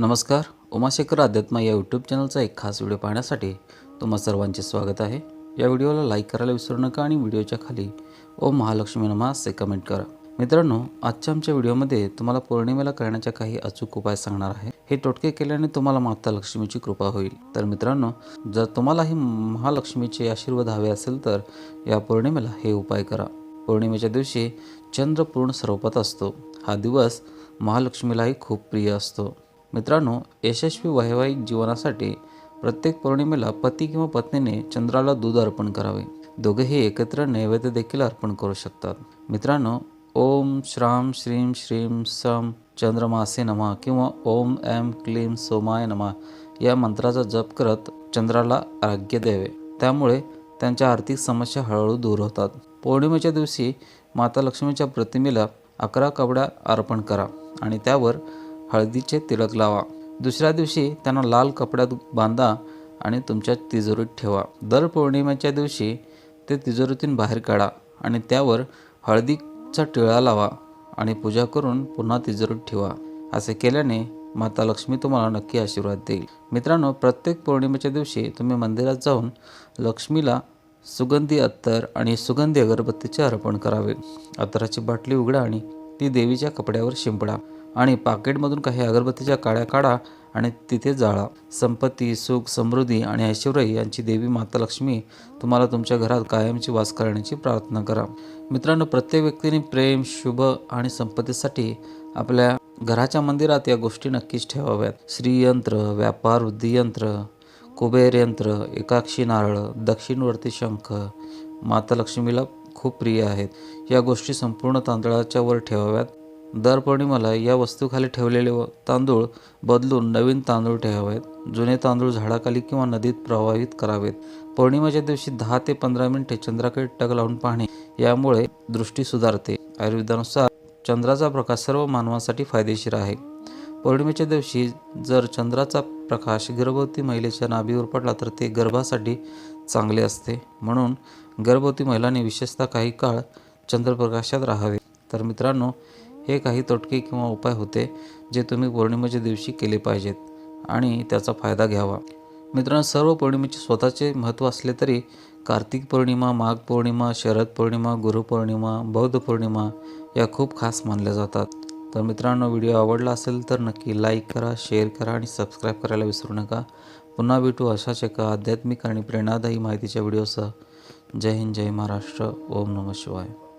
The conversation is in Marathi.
नमस्कार उमाशेखर अध्यात्मा या यूट्यूब चॅनलचा एक खास व्हिडिओ पाहण्यासाठी तुम्हा सर्वांचे स्वागत आहे. या व्हिडिओला लाईक करायला विसरू नका आणि व्हिडिओच्या खाली ओम महालक्ष्मी नमा असे कमेंट करा. मित्रांनो आजच्या आमच्या व्हिडिओमध्ये तुम्हाला पौर्णिमेला करण्याच्या काही अचूक उपाय सांगणार आहे. हे टोटके केल्याने तुम्हाला माता लक्ष्मीची कृपा होईल. तर मित्रांनो जर तुम्हालाही महालक्ष्मीचे आशीर्वाद हवे असेल तर या पौर्णिमेला हे उपाय करा. पौर्णिमेच्या दिवशी चंद्र पूर्ण स्वरूपात असतो. हा दिवस महालक्ष्मीलाही खूप प्रिय असतो. मित्रांनो यशस्वी वैवाहिक जीवनासाठी प्रत्येक पौर्णिमेला पती किंवा पत्नीने चंद्राला दूध अर्पण करावे. दोघेही एकत्र नैवेद्य देखील अर्पण करू शकतात. मित्रांनो ओम श्राम श्रीम श्रीम सम चंद्रमासे नमा किंवा ओम एम क्लीम सोमाय नमा या मंत्राचा जप करत चंद्राला आरोग्य द्यावे. त्यामुळे त्यांच्या आर्थिक समस्या हळूहळू दूर होतात. पौर्णिमेच्या दिवशी माता लक्ष्मीच्या प्रतिमेला अकरा कपड्या अर्पण करा आणि त्यावर हळदीचे तिलक लावा. दुसऱ्या दिवशी त्यांना लाल कपड्यात बांधा आणि तुमच्या तिजोरीत ठेवा. दर पौर्णिमेच्या दिवशी ते तिजोरीतून बाहेर काढा आणि त्यावर हळदीचा टिळा लावा आणि पूजा करून पुन्हा तिजोरीत ठेवा. असे केल्याने माता लक्ष्मी तुम्हाला नक्की आशीर्वाद देईल. मित्रांनो प्रत्येक पौर्णिमेच्या दिवशी तुम्ही मंदिरात जाऊन लक्ष्मीला सुगंधी अत्तर आणि सुगंधी अगरबत्तीचे अर्पण करावे. अत्तराची बाटली उघडा आणि ती देवीच्या कपड्यावर शिंपडा. आणि पाकिटमधून काही अगरबत्तीच्या काड्या काढा आणि तिथे जाळा. संपत्ती सुख समृद्धी आणि ऐश्वर्य यांची देवी माता लक्ष्मी तुम्हाला तुमच्या घरात कायमची वास करण्याची प्रार्थना करा. मित्रांनो प्रत्येक व्यक्तीने प्रेम शुभ आणि संपत्तीसाठी आपल्या घराच्या मंदिरात या गोष्टी नक्कीच ठेवाव्यात. श्रीयंत्र व्यापार वृद्धियंत्र कुबेर यंत्र एकाक्षी नारळ दक्षिणवर्ती शंख माता लक्ष्मीला खूप प्रिय आहेत. या गोष्टी संपूर्ण तांदळाच्या वर ठेवाव्यात. दर पौर्णिमाला या वस्तूखाली ठेवलेले व तांदूळ बदलून नवीन तांदूळ ठेवावेत जुने तांदूळ झाडाखाली किंवा नदीत प्रवाहित करावेत. पौर्णिमेच्या दिवशी दहा ते पंधरा मिनिटे चंद्राकडे टक लावून पाहणे यामुळे दृष्टी सुधारते. आयुर्वेदानुसार चंद्राचा प्रकाश सर्व मानवासाठी फायदेशीर आहे. पौर्णिमेच्या दिवशी जर चंद्राचा प्रकाश गर्भवती महिलेच्या नाभीवर पडला तर ते गर्भासाठी चांगले असते. म्हणून गर्भवती महिलांनी विशेषतः काही काळ चंद्रप्रकाशात राहावे. तर मित्रांनो हे काही तोटके किंवा उपाय होते जे तुम्ही पौर्णिमेच्या दिवशी केले पाहिजेत आणि त्याचा फायदा घ्यावा. मित्रांनो सर्व पौर्णिमेचे स्वतःचे महत्त्व असले तरी कार्तिक पौर्णिमा माघ पौर्णिमा शरद पौर्णिमा गुरुपौर्णिमा बौद्ध पौर्णिमा या खूप खास मानल्या जातात. तर मित्रांनो व्हिडिओ आवडला असेल तर नक्की लाईक करा शेअर करा आणि सबस्क्राईब करायला विसरू नका. पुन्हा भेटू अशाच एका आध्यात्मिक आणि प्रेरणादायी माहितीच्या व्हिडिओसह. जय हिंद जय महाराष्ट्र. ओम नमः शिवाय.